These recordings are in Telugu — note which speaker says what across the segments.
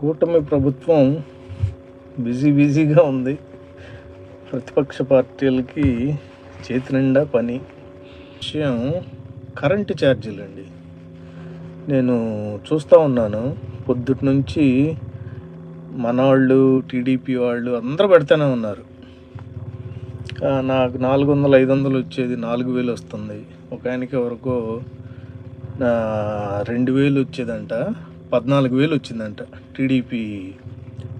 Speaker 1: కూటమి ప్రభుత్వం బిజీ బిజీగా ఉంది. ప్రతిపక్ష పార్టీలకి చేతి నిండా పని. విషయం కరెంటు ఛార్జీలు అండి నేను చూస్తూ ఉన్నాను. పొద్దుటి నుంచి మన వాళ్ళు టీడీపీ వాళ్ళు అందరూ పెడతానే ఉన్నారు. నాకు నాలుగు వందలు ఐదు వందలు వచ్చేది నాలుగు వేలు వస్తుంది. ఒక ఆయనకి వరకు రెండు వేలు వచ్చేదంట. పద్నాలుగు వేలు వచ్చిందంట టీడీపీ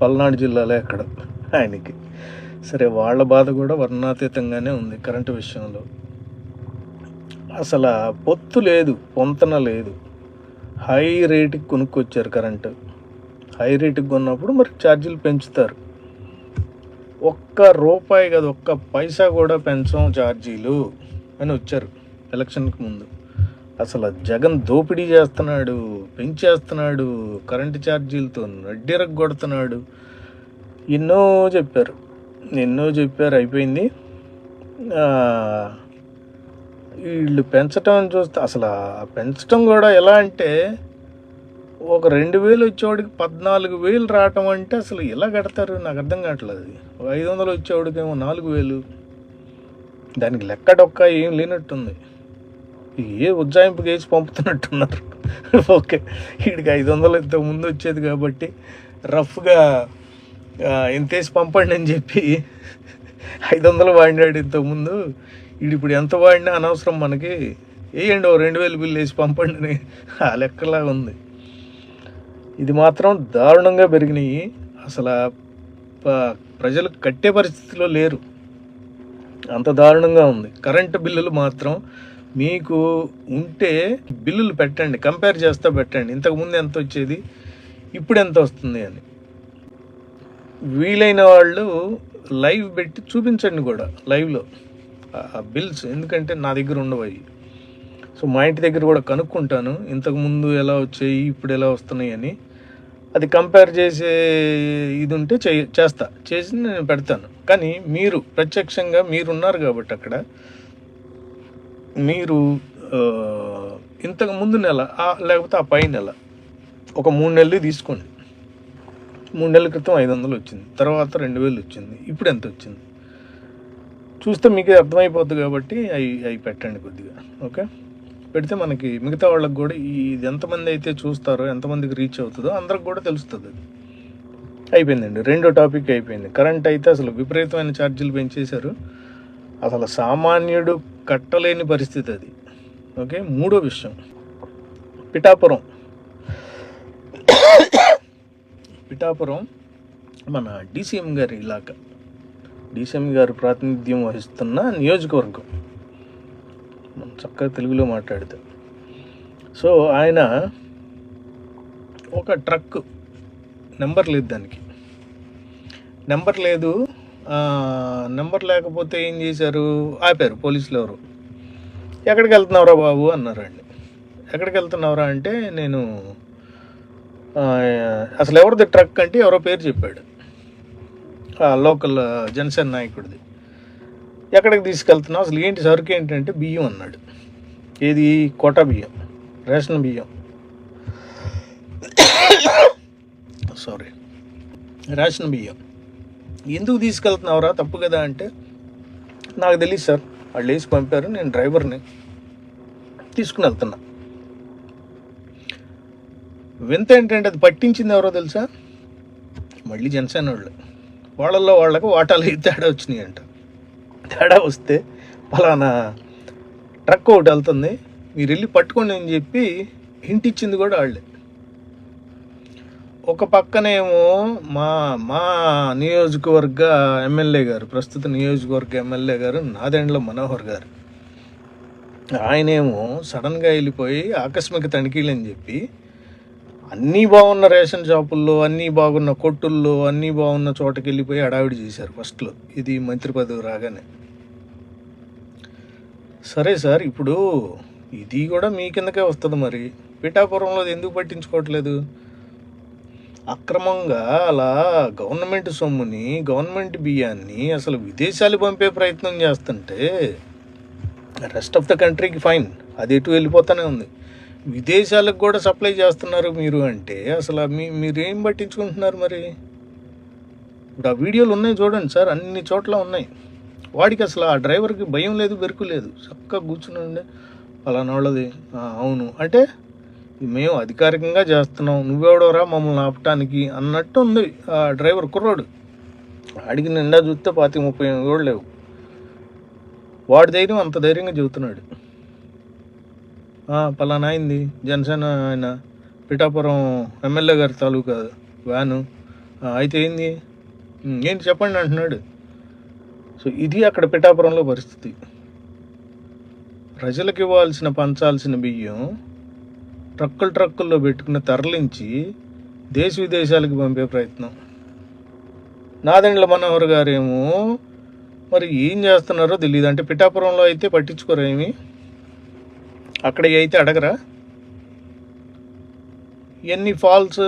Speaker 1: పల్నాడు జిల్లాలో ఎక్కడ ఆయనకి. సరే వాళ్ళ బాధ కూడా వర్ణాతీతంగానే ఉంది కరెంటు విషయంలో. అసలు పొత్తు లేదు పొంతన లేదు. హై రేటుకి కొనుక్కొచ్చారు కరెంటు. హై రేటుకి కొన్నప్పుడు మరి ఛార్జీలు పెంచుతారు. ఒక్క రూపాయి కాదు ఒక్క పైసా కూడా పెంచం ఛార్జీలు అని వచ్చారు ఎలక్షన్కి ముందు. అసలు జగన్ దోపిడీ చేస్తున్నాడు పెంచేస్తున్నాడు కరెంటు ఛార్జీలతో నడ్డిరగ కొడుతున్నాడు ఎన్నో చెప్పారు ఎన్నో చెప్పారు అయిపోయింది. వీళ్ళు పెంచటం అని చూస్తే అసలు పెంచటం కూడా ఎలా అంటే ఒక రెండు వేలు వచ్చేవాడికి పద్నాలుగు వేలు రావటం అంటే అసలు ఎలా కడతారు? నాకు అర్థం కావట్లేదు. అది ఒక ఐదు వందలు వచ్చేవాడికేమో నాలుగు వేలు. దానికి లెక్క డొక్క ఏం లేనట్టుంది. ఏ ఉజ్జాయింపుకి వేసి పంపుతున్నట్టున్నారు. ఓకే వీడికి ఐదు వందలు ఇంతకు ముందు వచ్చేది కాబట్టి రఫ్గా ఇంతేసి పంపండి అని చెప్పి ఐదు వందలు వాడినాడు ఇంతకుముందు వీడు ఇప్పుడు ఎంత వాడినా అనవసరం మనకి. వేయండి ఓ రెండు వేలు బిల్లు వేసి పంపండి అని ఆ లెక్కలాగా ఉంది. ఇది మాత్రం దారుణంగా పెరిగినాయి. అసలు ప్రజలు కట్టే పరిస్థితిలో లేరు. అంత దారుణంగా ఉంది. కరెంటు బిల్లులు మాత్రం మీకు ఉంటే బిల్లులు పెట్టండి కంపేర్ చేస్తా పెట్టండి. ఇంతకుముందు ఎంత వచ్చేది? ఇప్పుడు ఎంత వస్తుంది అని. వీలైన వాళ్ళు లైవ్ పెట్టి చూపించండి కూడా లైవ్లో. ఆ బిల్స్ ఎందుకంటే నా దగ్గర ఉండవు సో మా ఇంటి దగ్గర కూడా కనుక్కుంటాను ఇంతకుముందు ఎలా వచ్చాయి ఇప్పుడు ఎలా వస్తున్నాయి అని. అది కంపేర్ చేసే ఇది ఉంటే చే చేస్తా. చేసి నేను పెడతాను. కానీ మీరు ప్రత్యక్షంగా మీరు ఉన్నారు కాబట్టి అక్కడ. మీరు ఇంతకు ముందు నెల లేకపోతే ఆ పై నెల ఒక మూడు నెలలు తీసుకోండి. మూడు నెలల క్రితం ఐదు వందలు వచ్చింది. తర్వాత రెండు వేలు వచ్చింది. ఇప్పుడు ఎంత వచ్చింది? చూస్తే మీకు అర్థమైపోద్ది కాబట్టి అవి అవి పెట్టండి కొద్దిగా. ఓకే? పెడితే మనకి మిగతా వాళ్ళకి కూడా ఈ ఇది ఎంతమంది అయితే చూస్తారో ఎంతమందికి రీచ్ అవుతుందో అందరికి కూడా తెలుస్తుంది అది. అయిపోయిందండి. రెండో టాపిక్ అయిపోయింది. కరెంట్ అయితే అసలు విపరీతమైన ఛార్జీలు పెంచేశారు. అసలు సామాన్యుడు కట్టలేని పరిస్థితి అది. ఓకే మూడో విషయం. పిఠాపురం. పిఠాపురం మన డీసీఎం గారి ఇలాకా. డీసీఎం గారు ప్రాతినిధ్యం వహిస్తున్న నియోజకవర్గం. మనం చక్కగా తెలుగులో మాట్లాడితే. సో ఆయన ఒక ట్రక్ నెంబర్ లేదు దానికి. నెంబర్ లేదు నెంబర్ లేకపోతే ఏం చేశారు? ఆపారు. పోలీసులు ఎవరు? ఎక్కడికి వెళ్తున్నావురా బాబు? అన్నారండి ఎక్కడికి వెళ్తున్నావురా అంటే నేను అసలు ఎవరిది ట్రక్ అంటే ఎవరో పేరు చెప్పాడు. ఆ, లోకల్ జనసేన నాయకుడిది. ఎక్కడికి తీసుకెళ్తున్నావు? అసలు ఏంటి సరుకు ఏంటంటే బియ్యం అన్నాడు. ఏది? కోట బియ్యం. రేషన్ బియ్యం. సారీ రేషన్ బియ్యం. ఎందుకు తీసుకెళ్తున్నావురా? తప్పు కదా అంటే నాకు తెలియదు సార్. వాళ్ళు వేసి పంపారు నేను డ్రైవర్ని తీసుకుని వెళ్తున్నా. వింత ఏంటంటే అది పట్టించింది ఎవరో తెలుసా? మళ్ళీ జనసేన వాళ్ళు. వాళ్ళల్లో వాళ్ళకు వాటాలు అయితే తేడా వచ్చినాయి అంట. తేడా వస్తే ఫలానా ట్రక్ ఒకటి వెళ్తుంది మీరు వెళ్ళి పట్టుకోండి అని చెప్పి ఇంటిచ్చింది కూడా వాళ్ళే. ఒక పక్కనేమో మా మా నియోజకవర్గ ఎమ్మెల్యే గారు ప్రస్తుత నియోజకవర్గ ఎమ్మెల్యే గారు నాదెండ్ల మనోహర్ గారు. ఆయనేమో సడన్గా వెళ్ళిపోయి ఆకస్మిక తనిఖీలు అని చెప్పి అన్నీ బాగున్న రేషన్ షాపుల్లో అన్నీ బాగున్న కొట్టుల్లో అన్నీ బాగున్న చోటకి వెళ్ళిపోయి అడావిడి చేశారు ఫస్ట్లో. ఇది మంత్రి పదవి రాగానే. సరే సార్ ఇప్పుడు ఇది కూడా మీ కిందకే వస్తుంది మరి. పిఠాపురంలో అది ఎందుకు పట్టించుకోవట్లేదు? అక్రమంగా అలా గవర్నమెంట్ సొమ్ముని గవర్నమెంట్ బియ్యాన్ని అసలు విదేశాలు పంపే ప్రయత్నం చేస్తుంటే రెస్ట్ ఆఫ్ ద కంట్రీకి ఫైన్ అది ఎటు వెళ్ళిపోతూనే ఉంది. విదేశాలకు కూడా సప్లై చేస్తున్నారు మీరు అంటే అసలు మీ మీరేం పట్టించుకుంటున్నారు మరి? ఇప్పుడు ఆ వీడియోలు ఉన్నాయి చూడండి సార్ అన్ని చోట్ల ఉన్నాయి. వాడికి అసలు ఆ డ్రైవర్కి భయం లేదు బెరుకు లేదు. చక్కగా కూర్చుని ఉండే. పలానా వాళ్ళది అవును. అంటే మేము అధికారికంగా చేస్తున్నాం. నువ్వెవడోరా మమ్మల్ని ఆపటానికి అన్నట్టు ఉంది ఆ డ్రైవర్ కుర్రోడు. అడిగి నిండా చూస్తే పాతి ముప్పై కూడా లేవు. వాడి ధైర్యం అంత ధైర్యంగా చెబుతున్నాడు. పలానా అయింది? జనసేన ఆయన పిఠాపురం ఎమ్మెల్యే గారి తాలూకా వ్యాను. అయితే ఏంది? ఏంటి చెప్పండి అంటున్నాడు. సో ఇది అక్కడ పిఠాపురంలో పరిస్థితి. ప్రజలకు ఇవ్వాల్సిన పంచాల్సిన బియ్యం ట్రక్కులు ట్రక్కుల్లో పెట్టుకుని తరలించి దేశ విదేశాలకు పంపే ప్రయత్నం. నాదెండ్ల మనోహర్ గారేమో మరి ఏం చేస్తున్నారో తెలియదు అంటే పిఠాపురంలో అయితే పట్టించుకోరు ఏమి? అక్కడ అయితే అడగరా? ఎన్ని ఫాల్స్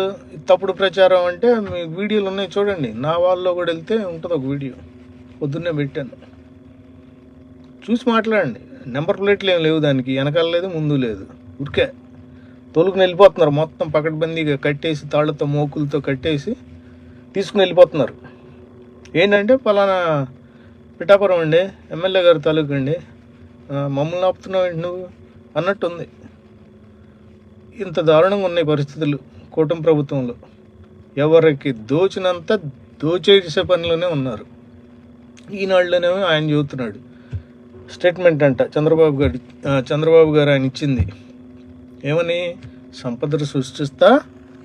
Speaker 1: తప్పుడు ప్రచారం అంటే మీ వీడియోలు ఉన్నాయి చూడండి. నా వాళ్ళలో కూడా వెళ్తే ఉంటుంది ఒక వీడియో. పొద్దున్నే పెట్టాను. చూసి మాట్లాడండి. నెంబర్ ప్లేట్లు ఏం లేవు దానికి. వెనకాల లేదు ముందు లేదు. ఉరికే. తోలుకుని వెళ్ళిపోతున్నారు. మొత్తం పకడ్బందీగా కట్టేసి తాళ్ళతో మోకులతో కట్టేసి తీసుకుని వెళ్ళిపోతున్నారు. ఏంటంటే పలానా పిఠాపురం అండి ఎమ్మెల్యే గారి తాలూకు అండి. మమ్మల్ని ఆపుతున్నావు నువ్వు? అన్నట్టుంది. ఇంత దారుణంగా ఉన్నాయి పరిస్థితులు కూటమి ప్రభుత్వంలో. ఎవరికి దోచినంత దోచేసే పనిలోనే ఉన్నారు. ఈనాడులోనేమో ఆయన చెబుతున్నాడు. స్టేట్మెంట్ అంట చంద్రబాబు గారు చంద్రబాబు గారు ఆయన ఇచ్చింది. ఏమని? సంపదను సృష్టిస్తా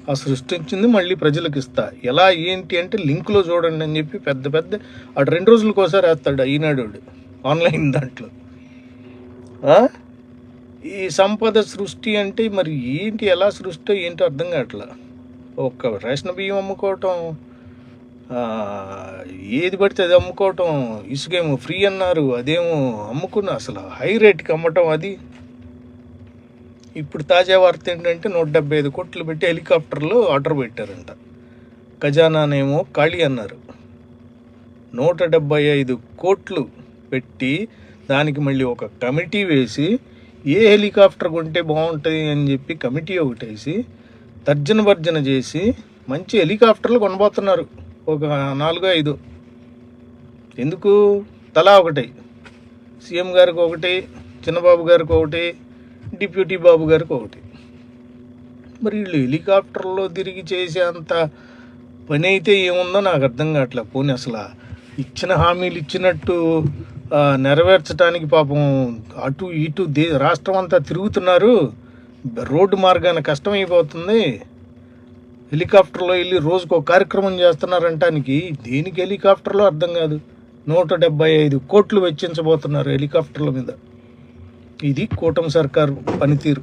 Speaker 1: ఆ సృష్టించింది మళ్ళీ ప్రజలకు ఇస్తా ఎలా ఏంటి అంటే లింక్లో చూడండి అని చెప్పి పెద్ద పెద్ద అటు రెండు రోజులకు ఒకసారి వేస్తాడు ఈనాడు వాడు. ఆన్లైన్ దాంట్లో. ఈ సంపద సృష్టి అంటే మరి ఏంటి ఎలా సృష్టి ఏంటో అర్థం కావట్లా? ఒక్క రేషన్ బియ్యం అమ్ముకోవటం ఏది పడితే అది అమ్ముకోవటం ఇసుకేమో ఫ్రీ అన్నారు అదేమో అమ్ముకున్న అసలు హై రేట్కి అమ్మటం అది. ఇప్పుడు తాజా వార్త ఏంటంటే నూట డెబ్బై ఐదు కోట్లు పెట్టి హెలికాప్టర్లు ఆర్డర్ పెట్టారంట. ఖజానానేమో ఖాళీ అన్నారు. నూట డెబ్బై ఐదు కోట్లు పెట్టి దానికి మళ్ళీ ఒక కమిటీ వేసి ఏ హెలికాప్టర్ కొంటే బాగుంటుంది అని చెప్పి కమిటీ ఒకటి వేసి తర్జన భర్జన చేసి మంచి హెలికాప్టర్లు కొనబోతున్నారు. ఒక నాలుగో ఐదు. ఎందుకు? తలా ఒకటి. సీఎం గారికి ఒకటి చిన్నబాబు గారికి ఒకటి డిప్యూటీ బాబు గారికి ఒకటి. మరి వీళ్ళు హెలికాప్టర్లో తిరిగి చేసేంత పని అయితే ఏముందో నాకు అర్థం కావట్లే. పోనీ అసలు ఇచ్చిన హామీలు ఇచ్చినట్టు నెరవేర్చడానికి పాపం అటు ఇటు దే రాష్ట్రం అంతా తిరుగుతున్నారు. రోడ్డు మార్గాన కష్టమైపోతుంది. హెలికాప్టర్లో వెళ్ళి రోజుకు ఒక కార్యక్రమం చేస్తున్నారంటానికి దేనికి హెలికాప్టర్లో అర్థం కాదు. నూట డెబ్బై ఐదు కోట్లు వెచ్చించబోతున్నారు హెలికాప్టర్ల మీద. ఇది కూటమి సర్కారు పనితీరు.